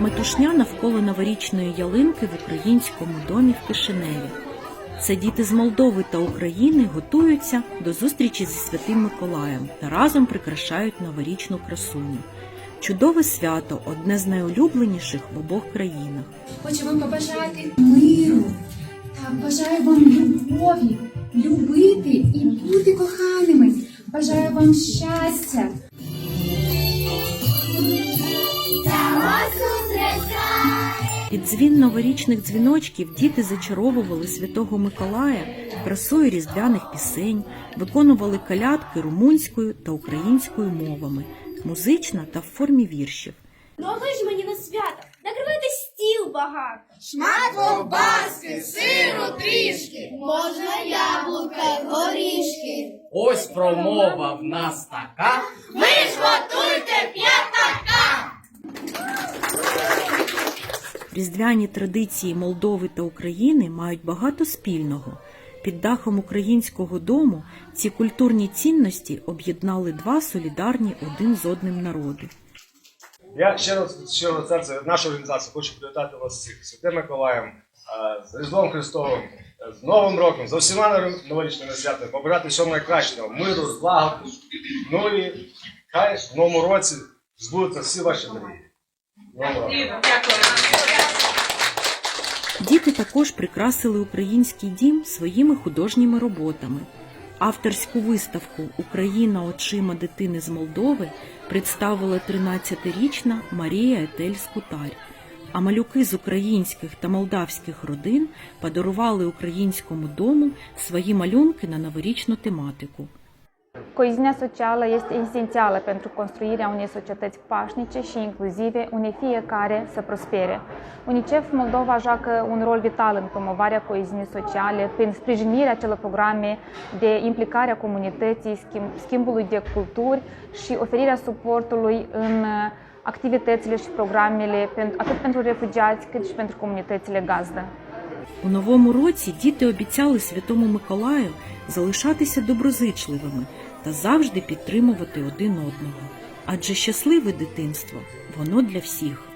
Метушня навколо новорічної ялинки в українському домі в Кишиневі. Це діти з Молдови та України готуються до зустрічі зі Святим Миколаєм та разом прикрашають новорічну красуню. Чудове свято одне з найулюбленіших в обох країнах. Хочу вам побажати миру та бажаю вам любові, любити і бути коханими. Бажаю вам щастя. Під дзвін новорічних дзвіночків діти зачаровували святого Миколая красою різдвяних пісень, виконували калядки румунською та українською мовами, музична та в формі віршів. Ну а ви ж мені на свято накривайте стіл багато. Шмат ковбаски, сиру трішки, можна яблука горішки. Ось промова в нас така. Ви ж Різдвяні традиції Молдови та України мають багато спільного. Під дахом українського дому ці культурні цінності об'єднали два солідарні один з одним народи. Я ще раз серця від нашої організації хочу привітати вас всіх Святим Миколаєм, е, з Різдвом Христовим, е, з Новим роком, з усіма нор- новорічними святами, побажати всього найкращого, миру, злагоди. Ну і хай в новому році збудуться всі ваші мрії. Діти також прикрасили український дім своїми художніми роботами. Авторську виставку Україна очима дитини з Молдови представила 13-річна Марія Етель Скутарь. А малюки з українських та молдавських родин подарували українському дому свої малюнки на новорічну тематику. Coeziunea socială este esențială pentru construirea unei societăți pașnice și inclusive, unei fiecare să prospere. UNICEF Moldova joacă un rol vital în promovarea coeziunii sociale prin sprijinirea celor programe de implicare a comunității, schimb, schimbului de culturi și oferirea suportului în uh, activitățile și programele pen- atât pentru refugiați cât și pentru comunitățile gazdă. У новому році діти обіцяли Святому Миколаю залишатися доброзичливими та завжди підтримувати один одного. Адже щасливе дитинство воно для всіх.